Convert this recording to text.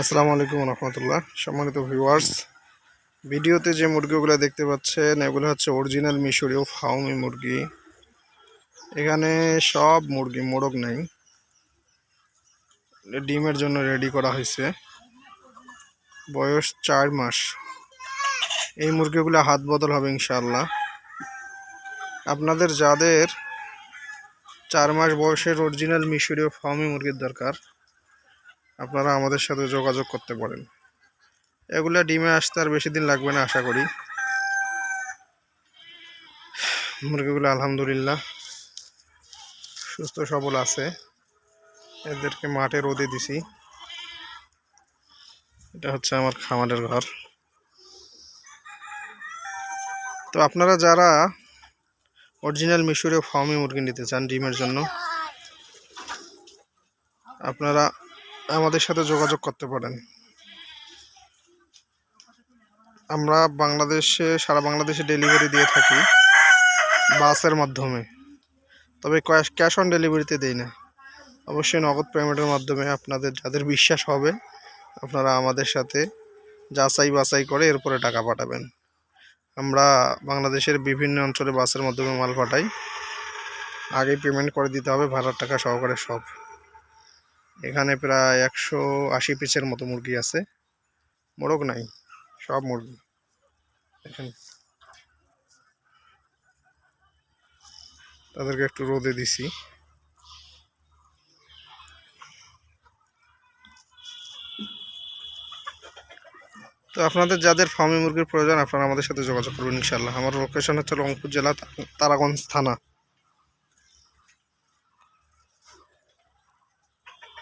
আসসালামু আলাইকুম রহমতুল্লাহ। সম্মানিত ভিউয়ার্স ভিডিওতে যে মুরগিগুলো দেখতে পাচ্ছেন, এগুলো হচ্ছে অরিজিনাল মিশরীয় ফাউমি মুরগি। এখানে সব মুরগি, মোরগ নেই। ডিমের জন্য রেডি করা হয়েছে। বয়স চার মাস। এই মুরগিগুলো হাত বদল হবে ইনশাল্লাহ আপনাদের যাদের চার মাস বয়সের অরিজিনাল মিশরীয় ফার্মি মুরগির দরকার আপনারা আমাদের সাথে যোগাযোগ করতে পারেন। এগুলা ডিমে আসতে আর বেশি দিন লাগবে না, আশা করি। মুরগিগুলো আলহামদুলিল্লাহ সুস্থ সবল আছে। এদেরকে মাঠে রোদে দিছি। এটা হচ্ছে আমার খামারের ঘর। তো আপনারা যারা অরিজিনাল মিশরীয় ফার্মি মুরগি নিতে চান ডিমের জন্য, আপনারা আমাদের সাথে যোগাযোগ করতে পারেন। আমরা বাংলাদেশে, সারা বাংলাদেশে ডেলিভারি দিয়ে থাকি বাসের মাধ্যমে। তবে ক্যাশ ক্যাশ অন ডেলিভারিতে দেই না। অবশ্যই নগদ পেমেন্টের মাধ্যমে আপনাদের যাদের বিশ্বাস হবে, আপনারা আমাদের সাথে যাচাই বাছাই করে এরপরে টাকা পাঠাবেন। আমরা বাংলাদেশের বিভিন্ন অঞ্চলে বাসের মাধ্যমে মাল পাঠাই। আগে পেমেন্ট করে দিতে হবে, ভাড়ার টাকা সহকারে সব। এখানে প্রায় একশো আশি পিসের মতো মুরগি আছে। মোরগ নাই, সব মুরগি। এখানে তাদেরকে একটু রোদে দিছি। তো আপনাদের যাদের ফার্মি মুরগির প্রয়োজন, আপনারা আমাদের সাথে যোগাযোগ করবেন ইনশাল্লাহ আমার লোকেশন হচ্ছে রংপুর জেলা তারাগঞ্জ থানা।